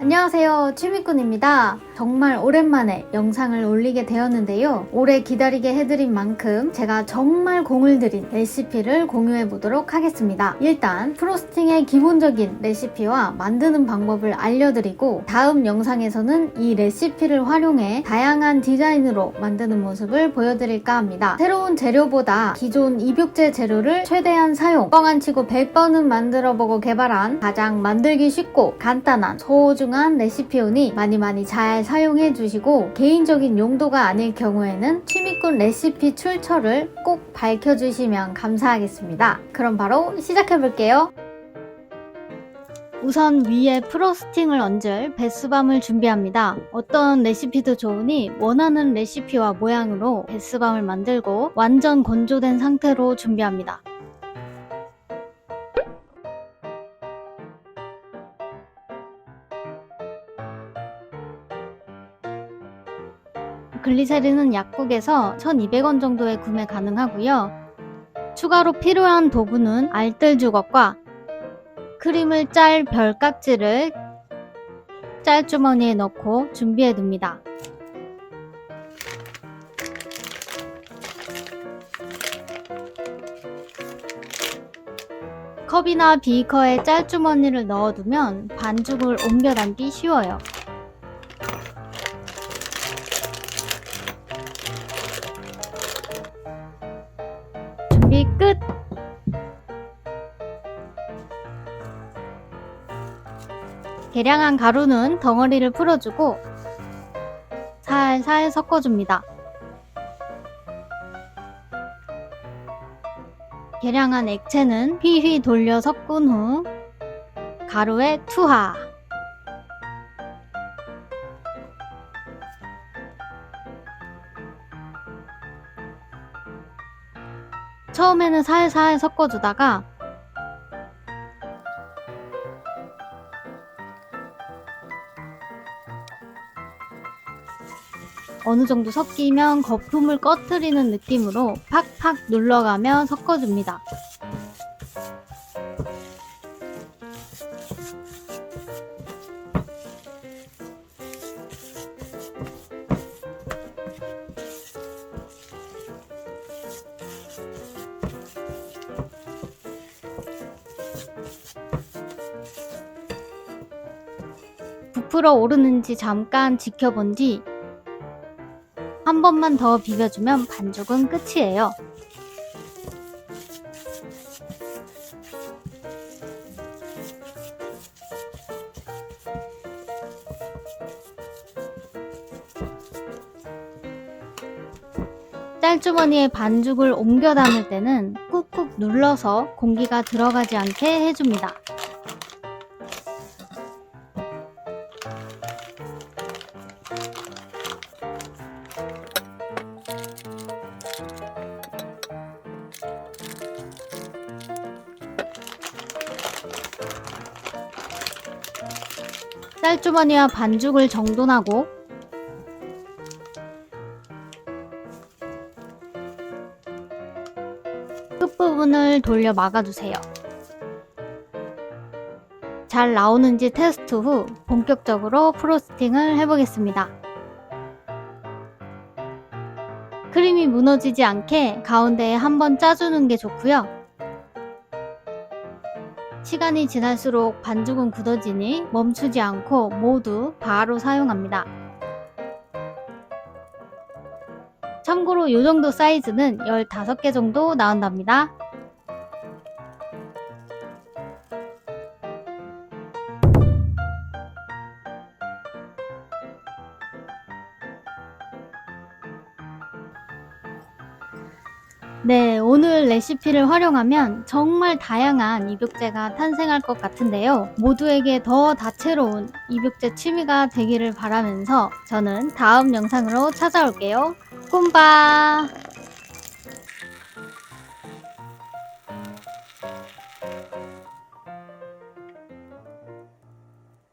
안녕하세요. 취미꾼입니다 정말 오랜만에 영상을 올리게 되었는데요. 오래 기다리게 해드린 만큼 제가 정말 공을 들인 레시피를 공유해 보도록 하겠습니다. 일단 프로스팅의 기본적인 레시피와 만드는 방법을 알려드리고 다음 영상에서는 이 레시피를 활용해 다양한 디자인으로 만드는 모습을 보여드릴까 합니다. 새로운 재료보다 기존 입욕제 재료를 최대한 사용 뻥안 치고 100번은 만들어보고 개발한 가장 만들기 쉽고 간단한 소중한 레시피오니 많이 많이 잘 사용해 주시고 개인적인 용도가 아닐 경우에는 취미꾼 레시피 출처를 꼭 밝혀주시면 감사하겠습니다. 그럼 바로 시작해 볼게요. 우선 위에 프로스팅을 얹을 베스밤을 준비합니다. 어떤 레시피도 좋으니 원하는 레시피와 모양으로 베스밤을 만들고 완전 건조된 상태로 준비합니다. 글리세린은 약국에서 1200원 정도에 구매 가능하고요. 추가로 필요한 도구는 알뜰 주걱과 크림을 짤 별깍지를 짤 주머니에 넣고 준비해 둡니다. 컵이나 비커에 짤주머니를 넣어두면 반죽을 옮겨 담기 쉬워요. 끝! 계량한 가루는 덩어리를 풀어주고 살살 섞어줍니다. 계량한 액체는 휘휘 돌려 섞은 후 가루에 투하 처음에는 살살 섞어주다가 어느 정도 섞이면 거품을 꺼트리는 느낌으로 팍팍 눌러가며 섞어줍니다. 부풀어 오르는지 잠깐 지켜본 뒤 한 번만 더 비벼주면 반죽은 끝이에요. 짤주머니에 반죽을 옮겨 담을 때는 꾹꾹 눌러서 공기가 들어가지 않게 해줍니다. 쌀주머니와 반죽을 정돈하고 끝부분을 돌려 막아주세요. 잘 나오는지 테스트 후 본격적으로 프로스팅을 해보겠습니다. 크림이 무너지지 않게 가운데에 한번 짜주는 게 좋고요. 시간이 지날수록 반죽은 굳어지니 멈추지 않고 모두 바로 사용합니다. 참고로 이 정도 사이즈는 15개 정도 나온답니다. 네, 오늘 레시피를 활용하면 정말 다양한 입욕제가 탄생할 것 같은데요. 모두에게 더 다채로운 입욕제 취미가 되기를 바라면서 저는 다음 영상으로 찾아올게요. 꿈바!